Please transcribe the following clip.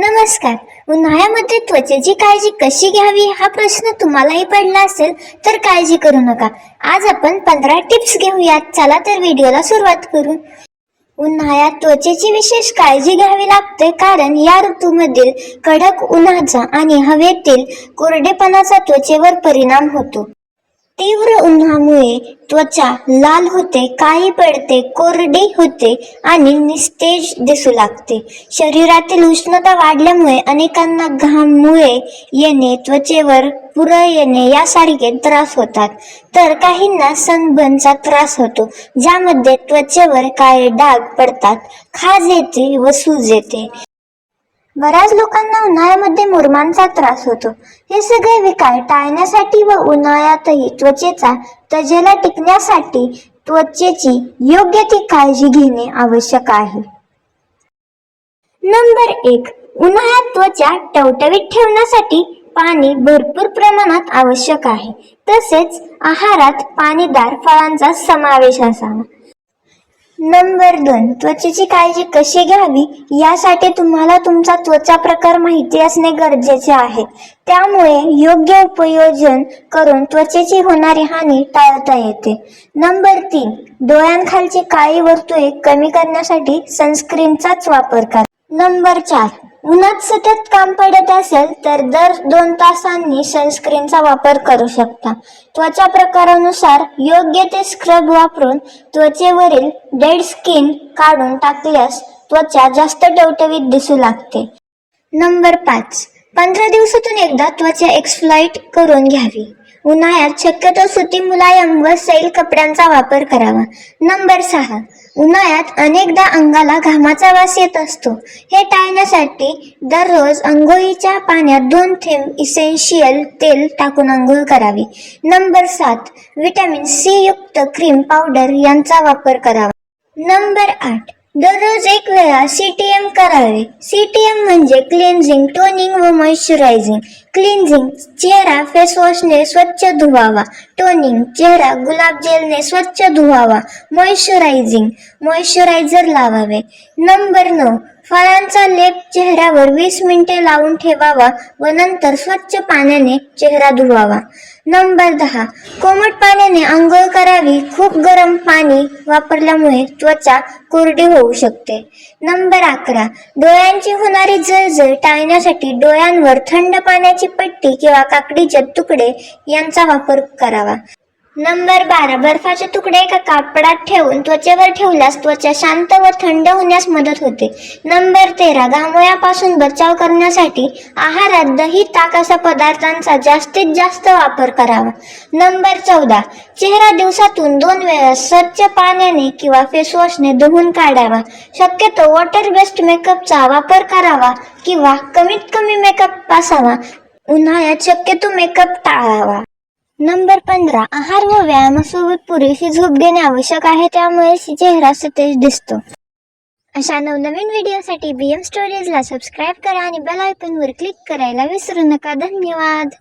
नमस्कार. उन्हाळ्यामध्ये त्वचेची काळजी कशी घ्यावी? हा प्रश्न तुम्हालाही पडला असेल तर काळजी करू नका. आज आपण पंधरा टिप्स घेऊयात. चला तर व्हिडिओला सुरुवात करू. उन्हाळ्यात त्वचेची विशेष काळजी घ्यावी लागते कारण या ऋतूमधील कडक उन्हाचा आणि हवेतील कोरडेपणाचा त्वचेवर परिणाम होतो. तीव्र उन्हामुळे त्वचा लाल होते काळी पडते कोरडी होते आणि निस्तेज दिसू लागते. शरीरातील उष्णता वाढल्यामुळे अनेकांना घाममुळे येणे त्वचेवर पुर येणे यासारखे त्रास होतात. तर काहींना सनबनचा त्रास होतो ज्यामध्ये त्वचेवर काळे डाग पडतात खाज येते व सूज येते. बऱ्याच लोकांना उन्हाळ्यामध्ये मुरमांचा त्रास होतो. हे सगळे विकार टाळण्यासाठी व उन्हाळ्यातही त्वचेचा तजेला टिकण्यासाठी त्वचेची योग्य ती काळजी घेणे आवश्यक आहे. नंबर एक उन्हाळ्यात त्वचा टवटवीत ठेवण्यासाठी पाणी भरपूर प्रमाणात आवश्यक आहे. तसेच आहारात पाणीदार फळांचा समावेश असावा. नंबर दोन त्वचेची काळजी कशी घ्यावी? यासाठी तुम्हाला तुमचा त्वचा प्रकार माहिती असणे गरजेचे आहे. त्यामुळे योग्य उपयोजन करून त्वचेची होणारी हानी टाळता येते. नंबर तीन डोळ्यांखालची काळी वर्तुळे कमी करण्यासाठी सनस्क्रीनचाच वापर करा. नंबर चार उन्हात सतत काम पडत असेल तर दर दोन तासांनी सनस्क्रीनचा वापर करू शकता. त्वचा प्रकारानुसार योग्य ते स्क्रब वापरून त्वचेवरील डेड स्किन काढून टाकल्यास त्वचा जास्त टवटवीत दिसू लागते. नंबर पाच. पंधरा दिवसातून एकदा त्वचा एक्सफ्लाइट करून घ्यावी. उन्हाळ्यात शक्यतो सुती मुलायम व सैल कपड्यांचा वापर करावा. नंबर सहा. उन्हाळ्यात अनेकदा अंगाला घामाचा वास येत असतो. हे टाळण्यासाठी दररोज अंघोळीच्या पाण्यात दोन थेंब इसेन्शियल तेल टाकून अंघोळ करावी. नंबर सात. विटॅमिन सी युक्त क्रीम पावडर यांचा वापर करावा. नंबर आठ. दररोज एक वेळा सीटीएम करावे. सीटीएम म्हणजे क्लिन्झिंग टोनिंग व मॉइश्चरायझिंग क्लिन्झिंग चेहरा फेस वॉशने स्वच्छ धुवावा. टोनिंग चेहरा गुलाब जेलने स्वच्छ धुवावा. मॉइश्चरायझिंग मॉइश्चरायझर लावावे. नंबर नऊ. फळांचा लेप चेहऱ्यावर वीस मिनिटे लावून ठेवावा व नंतर स्वच्छ पाण्याने चेहरा धुवावा. नंबर दहा. कोमट पाण्याने आंघोळ करावी. खूप गरम पाणी वापरल्यामुळे त्वचा कोरडी होऊ शकते. नंबर अकरा. डोळ्यांची होणारी जळजळ टाळण्यासाठी डोळ्यांवर थंड पाण्याची पट्टी किंवा काकडीचे तुकडे यांचा वापर करावा. नंबर बारा बर्फाचे तुकडे एका कापडात ठेवून त्वचेवर ठेवल्यास त्वचा शांत व थंड होण्यास मदत होते. नंबर तेरा घामोळ्यापासून बचाव करण्यासाठी आहारात दही ताक अशा पदार्थांचा जास्तीत जास्त वापर करावा. नंबर चौदा चेहरा दिवसातून दोन वेळा स्वच्छ पाण्याने किंवा फेसवॉशने धुवून काढावा. शक्यतो वॉटर बेस्ड मेकअपचा वापर करावा किंवा कमीत कमी मेकअप असावा. उन्हाळ्यात शक्यतो मेकअप टाळावा. नंबर पंधरा आहार व व्यायामासोबत पुरेशी झोप घेणे आवश्यक आहे त्यामुळे चेहरा सतेज दिसतो. अशा नवनवीन व्हिडिओसाठी बी एम स्टोरीजला सबस्क्राईब करा आणि बेल आयकॉनवर क्लिक करायला विसरू नका. धन्यवाद!